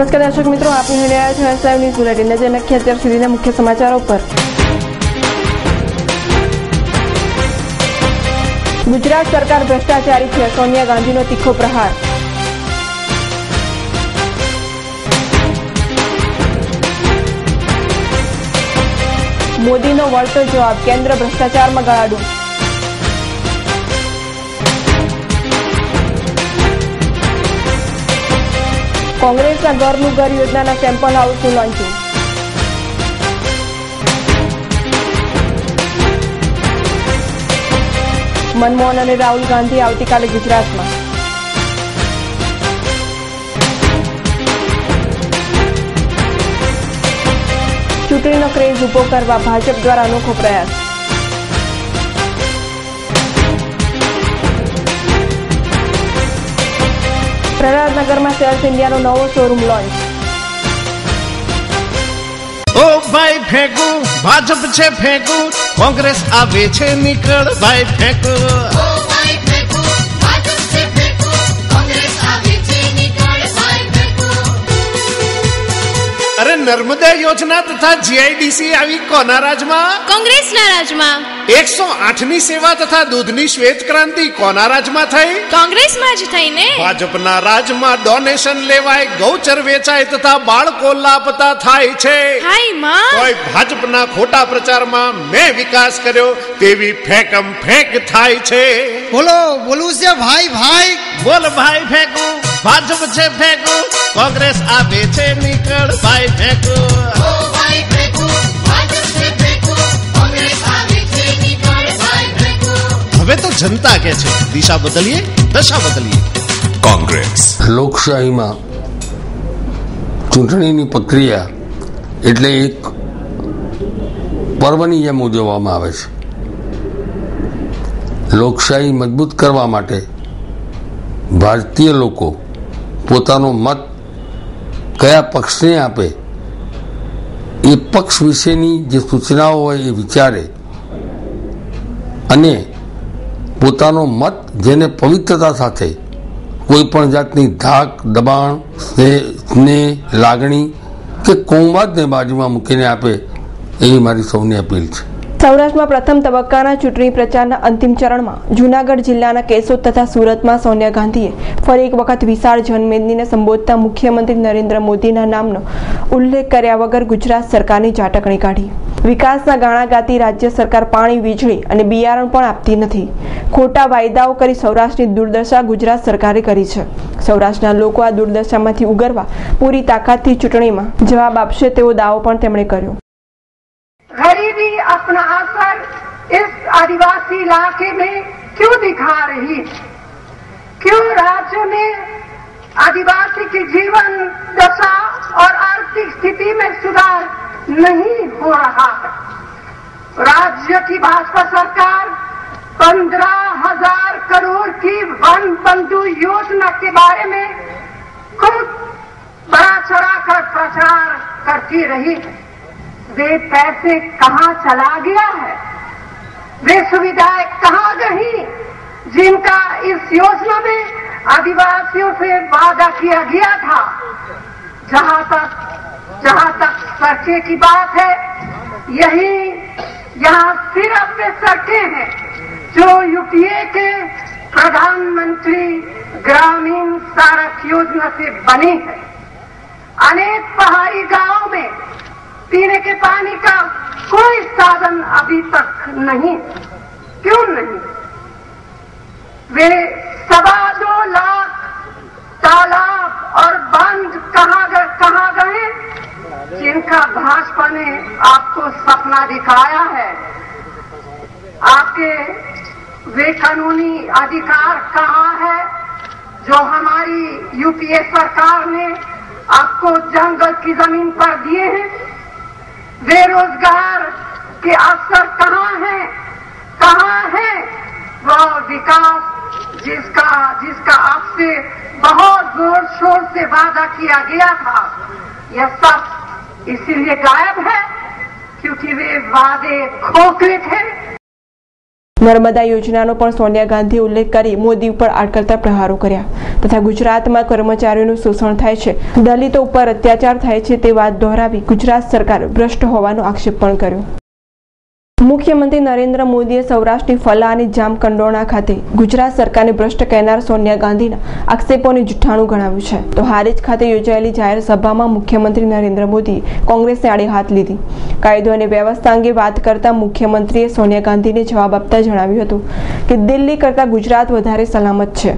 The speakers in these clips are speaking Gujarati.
નમસ્કાર દર્શક મિત્રો, આપ નિહાળી રહ્યા છો એસ ન્યૂઝ બુલેટિન. નજર નાખીએ અત્યાર સુધીના મુખ્ય સમાચારો પર. ગુજરાત સરકાર ભ્રષ્ટાચારી છે, સોનિયા ગાંધીનો તીખો પ્રહાર. મોદીનો વળતો જવાબ, કેન્દ્ર ભ્રષ્ટાચારમાં ગળાડું. કોંગ્રેસના ઘરનું ઘર યોજનાના સેમ્પલ હાઉસનું લોન્ચિંગ મનમોહન અને રાહુલ ગાંધી આવતીકાલે ગુજરાતમાં. ચૂંટણીનો ક્રેઝ ઊભો કરવા ભાજપ દ્વારા અનોખો પ્રયાસ. પ્રહલાદનગરમાં સેલ્સ ઇન્ડિયાનો નવો શોરૂમ લોન્ચ ઓ ભાઈ ફેંકું ભાજપ છે ફેંકું કોંગ્રેસ આવે છે નીકળ ભાઈ ફેંકું. અરે નર્મદે યોજના તથા જીઆઈડીસી આવી કોના રાજમાં? કોંગ્રેસના રાજમાં. એકસો આઠની સેવા તથા દૂધની શ્વેત ક્રાંતિ કોના રાજમાં થઈ? કોંગ્રેસમાં જ થઈને. ભાજપના રાજમાં ડોનેશન લેવાય ગૌચર વેચાય તથા બાળકો લાપતા થાય છે. હાયમાં કોઈ ભાજપના ખોટા પ્રચારમાં મેં વિકાસ કર્યો તેવી ફેંકમ ફેંક થાય છે. બોલો બોલું છે? ભાઈ ભાઈ. બોલ ભાઈ ફેંકું. ભાજપ છે ફેંકું. કોંગ્રેસ આવે છે નીકળ ભાઈ ફેંકું. હવે તો જનતા કે છે દિશા બદલીએ દશા બદલીએ. કોંગ્રેસ. લોકશાહીમાં ચૂંટણીની પ્રક્રિયા એટલે એક પર્વની જેમ ઉજવવામાં આવે છે. લોકશાહી મજબૂત કરવા માટે ભારતીય લોકો પોતાનો મત કયા પક્ષને આપે એ પક્ષ વિશેની જે સૂચનાઓ હોય એ વિચારે અને પોતાનો મત જેને પવિત્રતા સાથે કોઈ પણ જાતની ધાક, દબાણ, સ્નેહ લાગણી કે કૌવાદને બાજુમાં મૂકીને આપે, એવી મારી સૌની અપીલ છે. સૌરાષ્ટ્રમાં પ્રથમ તબક્કાના ચૂંટણી પ્રચારના અંતિમ ચરણમાં જૂનાગઢ જિલ્લાના કેશોદ તથા સુરતમાં સોનિયા ગાંધીએ ફરી એક વખત વિશાળ જનમેદનીને સંબોધતા મુખ્યમંત્રી નરેન્દ્ર મોદીના નામનો ઉલ્લેખ કર્યા વગર ગુજરાત સરકારની ઝાટકણી કાઢી. વિકાસના ગાણા ગાતી રાજ્ય સરકાર પાણી વીજળી અને બિયારણ પણ આપતી નથી. ખોટા વાયદાઓ કરી સૌરાષ્ટ્રની દુર્દશા ગુજરાત સરકારે કરી છે. સૌરાષ્ટ્રના લોકો આ દુર્દશામાંથી ઉગરવા પૂરી તાકાતથી ચૂંટણીમાં જવાબ આપશે તેવો દાવો પણ તેમણે કર્યો. गरीबी अपना असर इस आदिवासी इलाके में क्यों दिखा रही क्यों राज्य में आदिवासी की जीवन दशा और आर्थिक स्थिति में सुधार नहीं हो रहा है? राज्य की भाजपा सरकार पंद्रह हज़ार करोड़ की वन बंधु योजना के बारे में खूब बड़ा चढ़ा कर प्रचार करती रही है। वे पैसे कहाँ चला गया है? वे सुविधाएँ कहाँ गई? जिनका इस योजना में आदिवासियों से वादा किया गया था। जहाँ तक जहाँ तक सड़कें की बात है, यही यहाँ सिर्फ़ वे सड़कें हैं, जो यूपीए के प्रधानमंत्री ग्रामीण सड़क योजना से बनी है। अनेक पहाड़ी गाँवों में पीने के पानी का कोई साधन अभी तक नहीं। क्यों नहीं? वे सवा दो लाख, तालाब और बाँध कहा गए, कहाँ गए? जिनका भाजपा ने आपको सपना दिखाया है। आपके वे कानूनी अधिकार कहाँ है? जो हमारी यूपीए सरकार ने आपको जंगल की ज़मीन पर दिए हैं? बेरोजगार के अवसर कहाँ हैं? कहाँ है? वह विकास जिसका जिसका आपसे बहुत ज़ोर शोर से वादा किया गया था, यह सब इसीलिए गायब है क्योंकि वे वादे खोखले थे। નર્મદા યોજનાનો પણ સોનિયા ગાંધીએ ઉલ્લેખ કરી મોદી ઉપર આડકરતા પ્રહારો કર્યા. તથા ગુજરાતમાં કર્મચારીઓનું શોષણ થાય છે. દલિતો ઉપર અત્યાચાર થાય છે તે વાત દોહરાવી ગુજરાત સરકાર ભ્રષ્ટ હોવાનો આક્ષેપ પણ કર્યો. મુખ્યમંત્રી નરેન્દ્ર મોદીએ સૌરાષ્ટ્રની ફલા અને જામકંડોરણા ખાતે ગુજરાત સરકારને ભ્રષ્ટ કહેનાર સોનિયા ગાંધીના આક્ષેપોને જુઠ્ઠાણું ગણાવ્યું છે. તો હારીજ ખાતે યોજાયેલી જાહેર સભામાં મુખ્યમંત્રી નરેન્દ્ર મોદીએ કોંગ્રેસને આડે હાથ લીધી. કાયદો અને વ્યવસ્થા અંગે વાત કરતા મુખ્યમંત્રીએ સોનિયા ગાંધીને જવાબ આપતા જણાવ્યું હતું કે દિલ્હી કરતા ગુજરાત વધારે સલામત છે.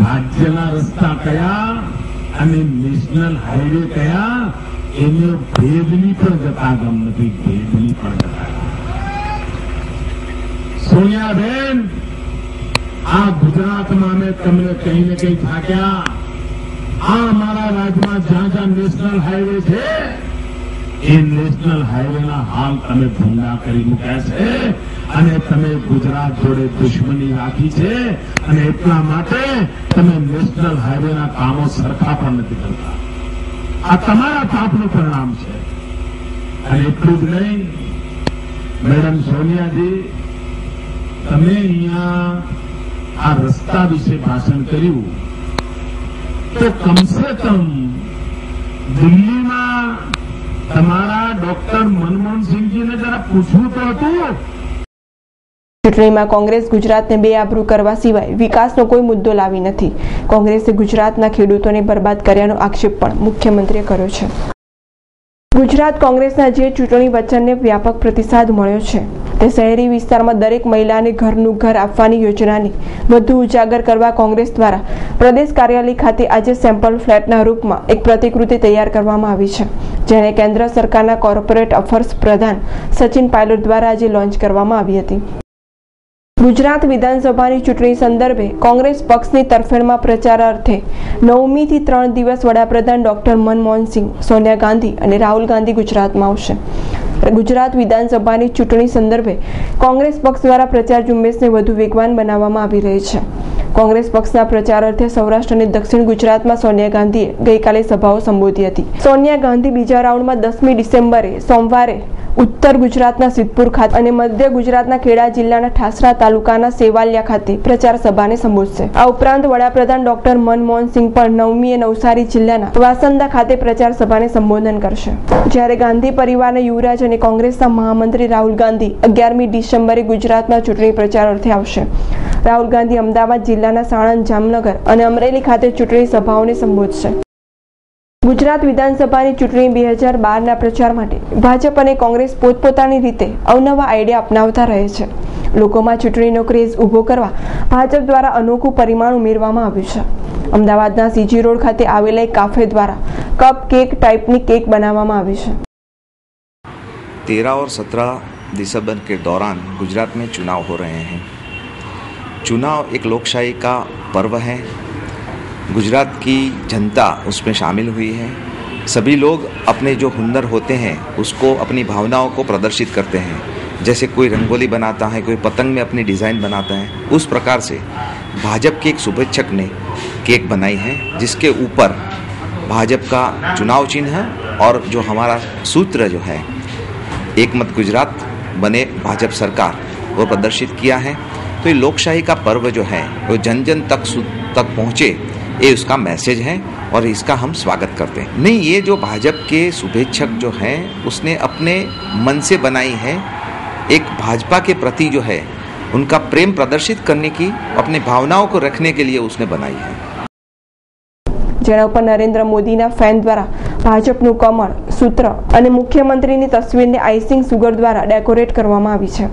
રાજ્યના રસ્તા કયા અને નેશનલ હાઈવે કયા એને ભેદની પણ જતા ગમ નથી, ભેદની પણ જતા સોનિયાબેન, આ ગુજરાતમાં અમે તમને કઈ ને કઈ થાક્યા. આ અમારા રાજ્યમાં જ્યાં જ્યાં નેશનલ હાઈવે છે, એ નેશનલ હાઈવેના હાલ તમે ભૂંડા કરી મૂક્યા છે અને તમે ગુજરાત જોડે દુશ્મની રાખી છે અને એટલા માટે તમે નેશનલ હાઈવેના કામો સરખા પણ નથી કરતા. આ તમારા પાપનું પરિણામ છે. અને એટલું જ નહીં, મેડમ સોનિયાજી, તમે અહીંયા આ રસ્તા વિશે ભાષણ કર્યું, તો કમસે કમ દિલ્હીમાં તમારા ડોક્ટર મનમોહનસિંહજીને જરા પૂછવું તો હતું. ચૂંટણીમાં કોંગ્રેસ ગુજરાતને બે આબરૂ કરવા સિવાય વિકાસનો કોઈ મુદ્દો લાવી નથી. કોંગ્રેસે ગુજરાતના ખેડૂતોને બરબાદ કર્યાનો આક્ષેપ પણ મુખ્યમંત્રીએ કર્યો છે. ગુજરાત કોંગ્રેસના જે ચૂંટણી વચનને વ્યાપક પ્રતિસાદ મળ્યો છે. તે શહેરી વિસ્તારમાં દરેક મહિલાને ઘરનું ઘર આપવાની યોજનાને વધુ ઉજાગર કરવા કોંગ્રેસ દ્વારા પ્રદેશ કાર્યાલય ખાતે આજે સેમ્પલ ફ્લેટના રૂપમાં એક પ્રતિકૃતિ તૈયાર કરવામાં આવી છે, જેને કેન્દ્ર સરકારના કોર્પોરેટ અફેર્સ પ્રધાન સચિન પાયલોટ દ્વારા આજે લોન્ચ કરવામાં આવી હતી. ગુજરાત વિધાનસભાની ચૂંટણી સંદર્ભે કોંગ્રેસ પક્ષની તરફેણમાં પ્રચાર અર્થે નવમીથી ત્રણ દિવસ વડાપ્રધાન ડોક્ટર મનમોહનસિંહ સોનિયા ગાંધી અને રાહુલ ગાંધી ગુજરાતમાં આવશે. ગુજરાત વિધાનસભાની ચૂંટણી સંદર્ભે કોંગ્રેસ પક્ષ દ્વારા પ્રચાર ઝુંબેશને વધુ વેગવાન બનાવવામાં આવી રહી છે. કોંગ્રેસ પક્ષના પ્રચાર અર્થે સૌરાષ્ટ્ર અને દક્ષિણ ગુજરાતમાં સોનિયા ગાંધીએ ગઈકાલે સભાઓ સંબોધી હતી. સોનિયા ગાંધી બીજા રાઉન્ડમાં દસમી ડિસેમ્બરે સોમવારે ઉત્તર ગુજરાતના સિદ્ધપુર ખાતે અને મધ્ય ગુજરાતના ખેડા જિલ્લાના ઠાસરા તાલુકાના સેવાલિયા ખાતે પ્રચાર સભાને સંબોધશે. આ ઉપરાંત વડાપ્રધાન ડોક્ટર મનમોહન સિંહ પણ નવમીએ નવસારી જિલ્લાના વાસંદા ખાતે પ્રચાર સભાને સંબોધન કરશે. જ્યારે ગાંધી પરિવારના યુવરાજ અને કોંગ્રેસના મહામંત્રી રાહુલ ગાંધી અગિયારમી ડિસેમ્બરે ગુજરાતમાં ચૂંટણી પ્રચાર અર્થે આવશે. રાહુલ ગાંધી અમદાવાદ જિલ્લાના સાણંદ, જામનગર અને અમરેલી ખાતે ચૂંટણી સભાઓને સંબોધશે. ગુજરાત વિધાનસભાની ચૂંટણી બે હજાર બારના પ્રચાર માટે ભાજપ અને કોંગ્રેસ પોતપોતાની રીતે અવનવા આઈડિયા અપનાવતા રહે છે. લોકોમાં ચૂંટણીનો ક્રેઝ ઊભો કરવા ભાજપ દ્વારા અનોખું પરિમાણ ઉમેરવામાં આવ્યું છે. અમદાવાદના સીજી રોડ ખાતે આવેલા એક કાફે દ્વારા કપ કેક ટાઈપની કેક બનાવવામાં આવી છે. તેરહ ઓર સત્રહ દિસંબર કે દોરાન ગુજરાત મેં ચુનાવ હો રહે હૈ. चुनाव एक लोकशाही का पर्व है। गुजरात की जनता उसमें शामिल हुई है। सभी लोग अपने जो हुनर होते हैं, उसको अपनी भावनाओं को प्रदर्शित करते हैं। जैसे कोई रंगोली बनाता है, कोई पतंग में अपनी डिज़ाइन बनाता है, उस प्रकार से भाजपा के एक शुभेच्छक ने केक बनाई है, जिसके ऊपर भाजपा का चुनाव चिन्ह है और जो हमारा सूत्र जो है, एक मत गुजरात बने भाजपा सरकार, वो प्रदर्शित किया है। तो ये लोकशाही का पर्व जो है वो जन जन तक सु- तक पहुँचे ये उसका मैसेज है और इसका हम स्वागत करते हैं नहीं ये जो भाजपा के शुभेच्छक जो हैं उसने अपने मन से बनाई है एक भाजपा के प्रति जो है उनका प्रेम प्रदर्शित करने की अपनी भावनाओं को रखने के लिए उसने बनाई है જેના ઉપર નરેન્દ્ર મોદીના ફેન દ્વારા ભાજપનું કમળ સૂત્ર અને મુખ્યમંત્રીની તસવીરને આઈસિંગ સુગર દ્વારા ડેકોરેટ કરવામાં આવી છે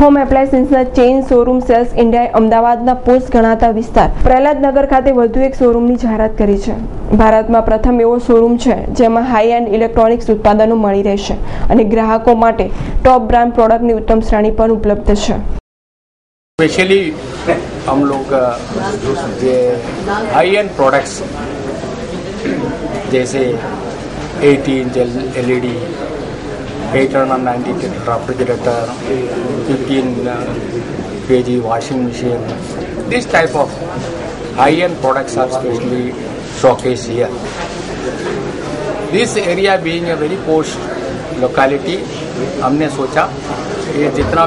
હોમ એપ્લાયન્સીસના ચેઇન શોરૂમ સેલ્સ ઇન્ડિયાએ અમદાવાદના પોસ્ટ ગણાતા વિસ્તાર પ્રહલાદનગર ખાતે વધુ એક શોરૂમની જાહેરાત કરી છે ભારતમાં પ્રથમ એવો શોરૂમ છે જેમાં હાઈ એન્ડ ઇલેક્ટ્રોનિક્સ ઉત્પાદનો મળી રહેશે અને ગ્રાહકો માટે ટોપ બ્રાન્ડ પ્રોડક્ટની ઉત્તમ શ્રેણી પણ ઉપલબ્ધ છે स्पेशली हम लोग अ, ये हाई एंड प्रोडक्ट्स जैसे 80 inch L E D eight refrigerator fifteen KG washing machine this type of high end products are specially showcase this area being a very posh locality हमने सोचा ये जितना